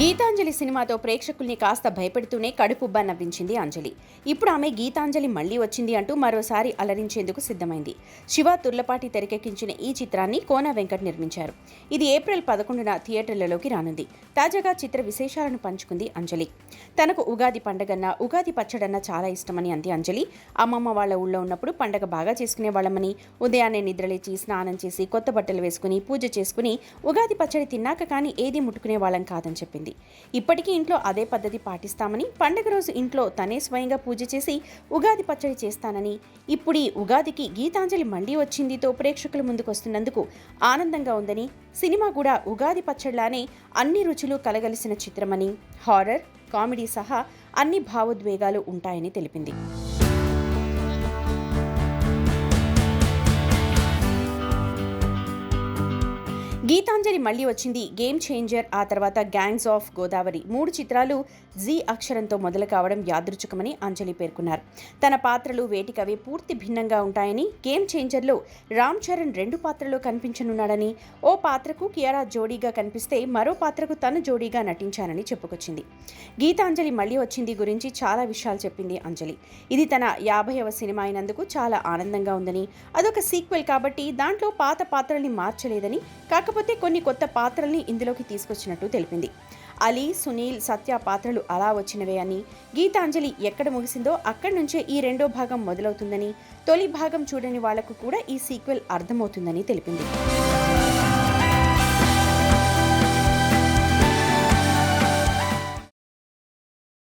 గీతాంజలి సినిమాతో ప్రేక్షకుల్ని కాస్త భయపెడుతూనే కడుపుబ్బ నవ్వించింది అంజలి. ఇప్పుడు ఆమె గీతాంజలి మళ్ళీ వచ్చింది అంటూ మరోసారి అలరించేందుకు సిద్ధమైంది. శివ తుర్లపాటి తెరకెక్కించిన ఈ చిత్రాన్ని కోన వెంకట్ నిర్మించారు. ఇది ఏప్రిల్ పదకొండున థియేటర్లలోకి రానుంది. తాజాగా చిత్ర విశేషాలను పంచుకుంది అంజలి. తనకు ఉగాది పండగన్న ఉగాది పచ్చడన్న చాలా ఇష్టమని అంది అంజలి. అమ్మమ్మ వాళ్ళ ఊళ్ళో ఉన్నప్పుడు పండగ బాగా చేసుకునే వాళ్ళమని ఉదయాన్నే నిద్రలేచి స్నానం చేసి కొత్త బట్టలు వేసుకుని పూజ చేసుకుని ఉగాది పచ్చడి తిన్నాక కానీ ఏది ముట్టుకునే వాళ్ళం కాదని చెప్పింది. ఇప్పటికీ ఇంట్లో అదే పద్ధతి పాటిస్తామని పండగ రోజు ఇంట్లో తనే స్వయంగా పూజ చేసి ఉగాది పచ్చడి చేస్తానని. ఇప్పుడు ఈ ఉగాదికి గీతాంజలి మళ్ళీ వచ్చిందితో ప్రేక్షకుల ముందుకు వస్తున్నందుకు ఆనందంగా ఉందని సినిమా కూడా ఉగాది పచ్చడిలానే అన్ని రుచులు కలగలిసిన చిత్రమని. హారర్ కామెడీ సహా అన్ని భావోద్వేగాలు ఉంటాయని తెలిపింది. గీతాంజలి మళ్ళీ వచ్చింది. గేమ్ చేంజర్ ఆ తర్వాత గ్యాంగ్స్ ఆఫ్ గోదావరి మూడు చిత్రాలు జీ అక్షరంతో మొదలు కావడం యాదృచ్ఛికమని అంజలి పేర్కొన్నారు. తన పాత్రలు వేటికవే పూర్తి భిన్నంగా ఉంటాయని గేమ్ చేంజర్లో రామ్ చరణ్ రెండు పాత్రలో కనిపించనున్నాడని ఓ పాత్రకు కియారా జోడీగా కనిపిస్తే మరో పాత్రకు తను జోడీగా నటించానని చెప్పుకొచ్చింది. గీతాంజలి మళ్ళీ వచ్చింది గురించి చాలా విషయాలు చెప్పింది అంజలి. ఇది తన యాభైవ సినిమా అయినందుకు చాలా ఆనందంగా ఉందని అదొక సీక్వెల్ కాబట్టి దాంట్లో పాత పాత్రల్ని మార్చలేదని కాకపోతే కాకపోతే కొన్ని కొత్త పాత్రల్ని ఇందులోకి తీసుకొచ్చినట్టు తెలిపింది. అలీ సునీల్ సత్య పాత్రలు అలా వచ్చినవే అని గీతాంజలి ఎక్కడ ముగిసిందో అక్కడి నుంచే ఈ రెండో భాగం మొదలవుతుందని తొలి భాగం చూడని వాళ్ళకు కూడా ఈ సీక్వెల్ అర్థమవుతుందని తెలిపింది.